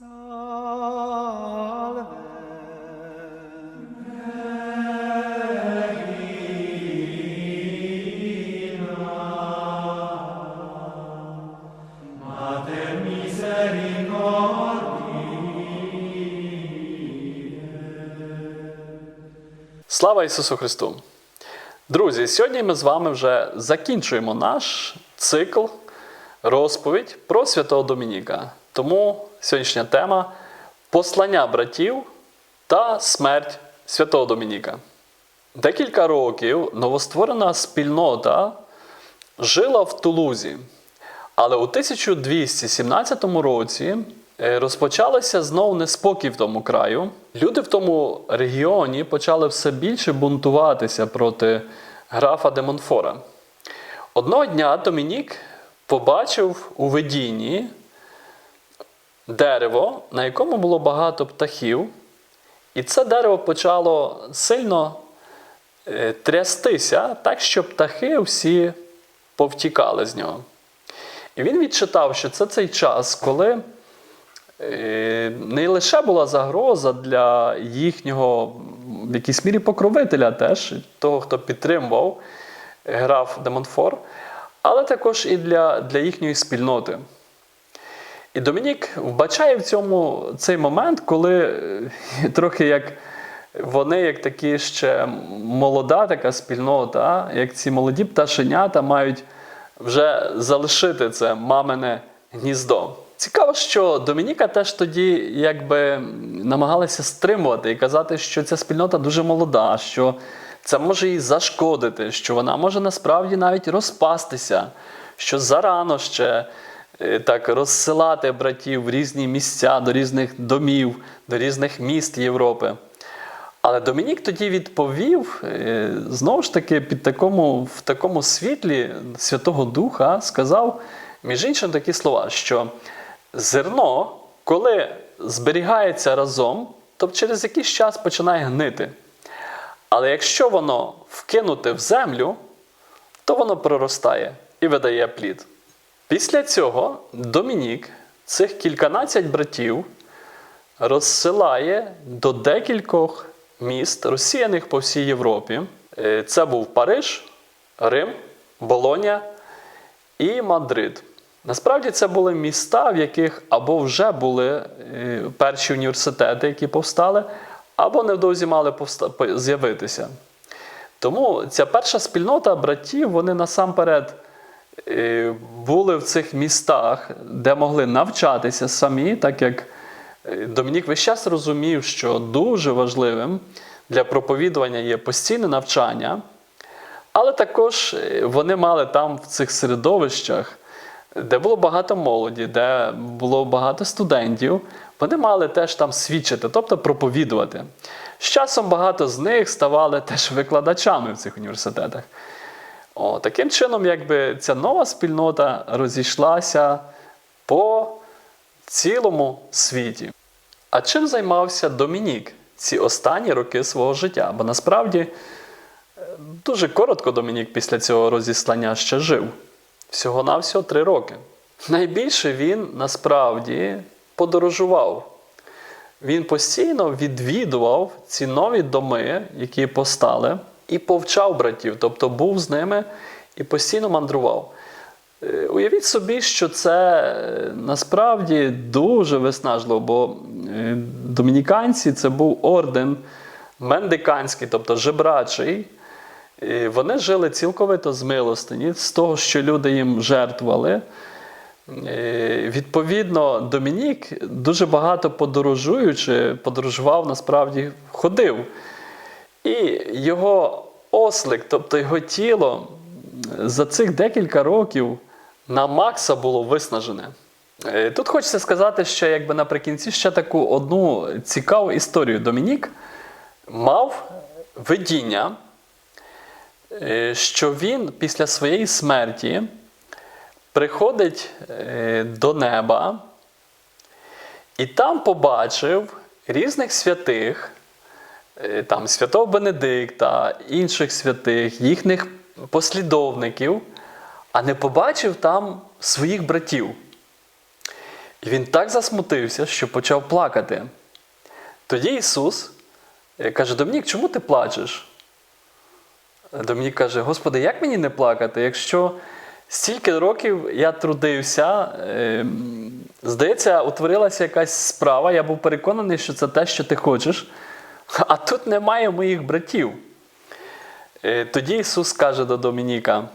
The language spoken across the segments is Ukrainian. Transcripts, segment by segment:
Слава Ісусу Христу! Друзі, сьогодні ми з вами вже закінчуємо наш цикл розповідь про святого Домініка. Тому сьогоднішня тема послання братів та смерть святого Домініка. Декілька років новостворена спільнота жила в Тулузі. Але у 1217 році е, розпочалося знову неспокій в тому краю. Люди в тому регіоні почали все більше бунтуватися проти графа де Монфора. Одного дня Домінік побачив у видінні дерево, на якому було багато птахів, і це дерево почало сильно е, трястися, так що птахи всі повтікали з нього. І він відчитав, що це цей час, коли е, не лише була загроза для їхнього в якійсь мірі покровителя, теж того, хто підтримував граф Демонфор, але також і для, для їхньої спільноти. І Домінік вбачає в цьому цей момент, коли е, трохи як вони, як такі ще молода така спільнота, як ці молоді пташенята мають вже залишити це мамине гніздо. Цікаво, що Домініка теж тоді якби намагалася стримувати і казати, що ця спільнота дуже молода, що це може їй зашкодити, що вона може насправді навіть розпастися, що зарано ще так розсилати братів в різні місця, до різних домів, до різних міст Європи. Але Домінік тоді відповів, е, знову ж таки, під такому, в такому світлі Святого Духа сказав, між іншим, такі слова, що зерно, коли зберігається разом, то через якийсь час починає гнити. Але якщо воно вкинуте в землю, то воно проростає і видає плід. Після цього Домінік цих кільканадцять братів розсилає до декількох міст, розсіяних по всій Європі. Е, Це був Париж, Рим, Болоня і Мадрид. Насправді це були міста, в яких або вже були е, перші університети, які повстали, або невдовзі мали з'явитися. Тому ця перша спільнота братів, вони насамперед були в цих містах, де могли навчатися самі, так як е, Домінік весь час розумів, що дуже важливим для проповідування є постійне навчання, але також е, вони мали там в цих середовищах, де було багато молоді, де було багато студентів, вони мали теж там свідчити, тобто проповідувати. З часом багато з них ставали теж викладачами в цих університетах. О, таким чином, якби ця нова спільнота розійшлася по цілому світі. А чим займався Домінік ці останні роки свого життя? Бо насправді е, дуже коротко Домінік після цього розіслання ще жив. Всього-навсього три роки. Найбільше він насправді подорожував. Він постійно відвідував ці нові доми, які постали, і повчав братів, тобто був з ними і постійно мандрував. Е, Уявіть собі, що це е, насправді дуже виснажливо, бо е, домініканці це був орден мендиканський, тобто жебрачий. І Вони жили цілковито з милостині, з того, що люди їм жертвували. Відповідно, Домінік дуже багато подорожуючи, подорожував, насправді ходив. І його ослик, тобто його тіло, за цих декілька років на Макса було виснажене. Е, Тут хочеться сказати, що якби наприкінці ще таку одну цікаву історію. Домінік мав видіння, е, що він після своєї смерті приходить е, до неба і там побачив різних святих, там святого Бенедикта, інших святих, їхніх послідовників, а не побачив там своїх братів. І він так засмутився, що почав плакати. Тоді Ісус е, каже: Домінік, чому ти плачеш? Домінік каже: Господи, як мені не плакати, якщо стільки років я трудився, е, здається, утворилася якась справа, я був переконаний, що це те, що ти хочеш, а тут немає моїх братів. Е, Тоді Ісус каже до Домініка: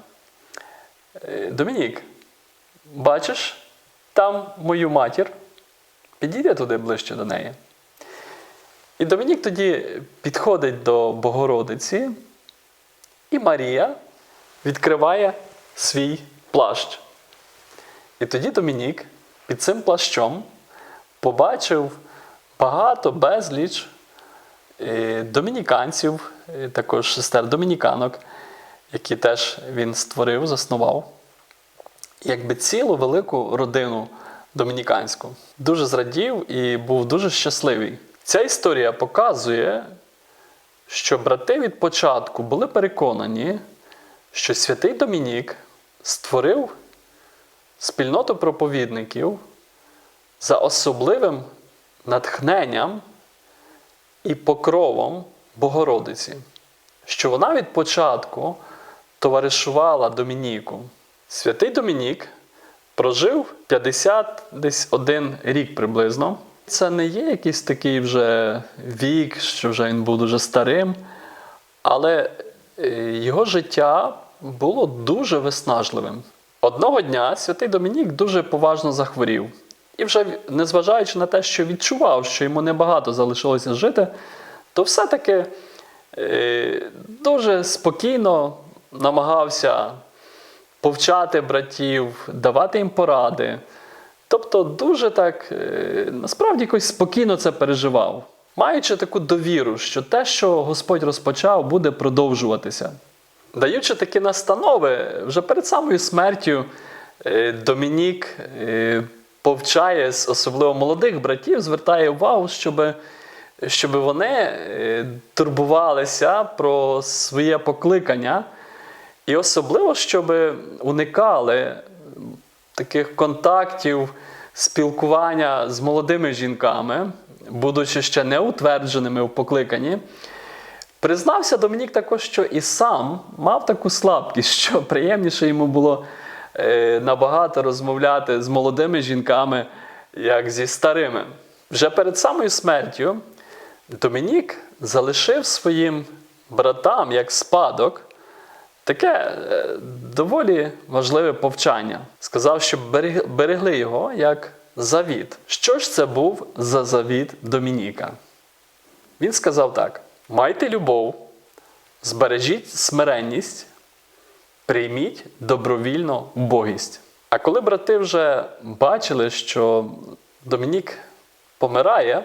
«Е, Домінік, бачиш там мою матір, підійди туди ближче до неї. І Домінік тоді підходить до Богородиці, і Марія відкриває свій плащ. І тоді Домінік під цим плащом побачив багато безліч домініканців, е, також сестер домініканок, які теж він створив, заснував. Якби цілу велику родину домініканську. Дуже зрадів і був дуже щасливий. Ця історія показує, що брати від початку були переконані, що святий Домінік створив спільноту проповідників за особливим натхненням і покровом Богородиці, що вона від початку товаришувала Домініку. Святий Домінік прожив 51 рік приблизно. Це не є якийсь такий вже вік, що вже він був дуже старим, але е, його життя було дуже виснажливим. Одного дня святий Домінік дуже поважно захворів. І вже незважаючи на те, що відчував, що йому небагато залишилося жити, то все-таки е, дуже спокійно намагався повчати братів, давати їм поради. Тобто, дуже так е, насправді якось спокійно це переживав, маючи таку довіру, що те, що Господь розпочав, буде продовжуватися. Даючи такі настанови, вже перед самою смертю е, Домінік е, повчає особливо молодих братів, звертає увагу, щоб, щоб вони е, турбувалися про своє покликання. І особливо, щоб уникали таких контактів, спілкування з молодими жінками, будучи ще не утвердженими у покликанні. Признався Домінік також, що і сам мав таку слабкість, що приємніше йому було набагато розмовляти з молодими жінками, як зі старими. Вже перед самою смертю Домінік залишив своїм братам як спадок таке е, доволі важливе повчання. Сказав, щоб берегли його як завіт. Що ж це був за завіт Домініка? Він сказав так: майте любов, збережіть смиренність, прийміть добровільно убогість. А коли брати вже бачили, що Домінік помирає,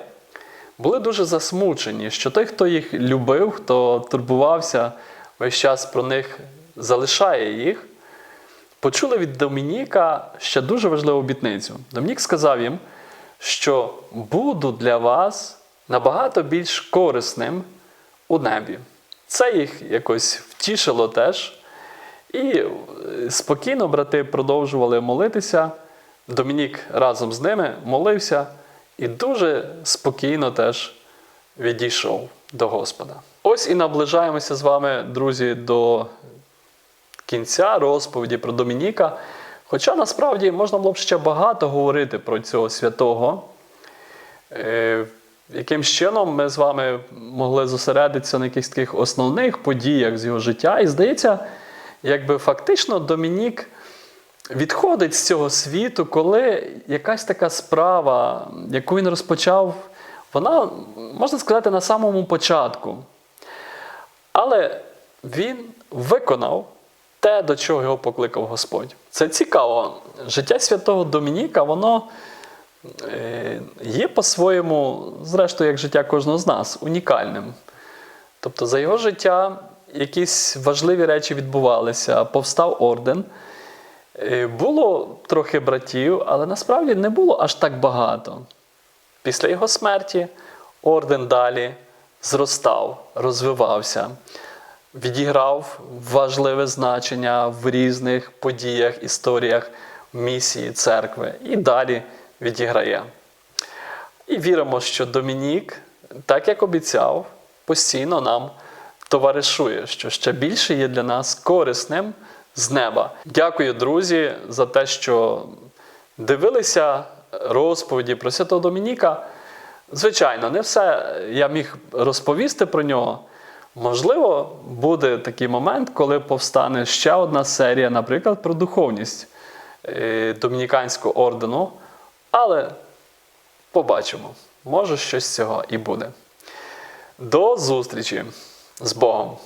були дуже засмучені, що той, хто їх любив, хто турбувався весь час про них, залишає їх, почули від Домініка ще дуже важливу обітницю. Домінік сказав їм, що буду для вас набагато більш корисним у небі. Це їх якось втішило теж. І е, спокійно брати продовжували молитися. Домінік разом з ними молився і дуже спокійно теж відійшов до Господа. Ось і наближаємося з вами, друзі, до кінця розповіді про Домініка. Хоча насправді можна було б ще багато говорити про цього святого. Е, Яким чином ми з вами могли зосередитися на якихось таких основних подіях з його життя. І здається, якби фактично Домінік відходить з цього світу, коли якась така справа, яку він розпочав, вона, можна сказати, на самому початку. Але він виконав те, до чого його покликав Господь. Це цікаво. Життя святого Домініка, воно е, є по-своєму, зрештою, як життя кожного з нас, унікальним. Тобто за його життя якісь важливі речі відбувалися, повстав орден. Е, Було трохи братів, але насправді не було аж так багато. Після його смерті орден далі зростав, розвивався, відіграв важливе значення в різних подіях, історіях місії церкви. І далі відіграє. І віримо, що Домінік, так як обіцяв, постійно нам товаришує, що ще більше є для нас корисним з неба. Дякую, друзі, за те, що дивилися розповіді про Святого Домініка. Звичайно, не все я міг розповісти про нього. Можливо, буде такий момент, коли повстане ще одна серія, наприклад, про духовність е, Домініканського ордену. Але побачимо, може щось з цього і буде. До зустрічі з Богом!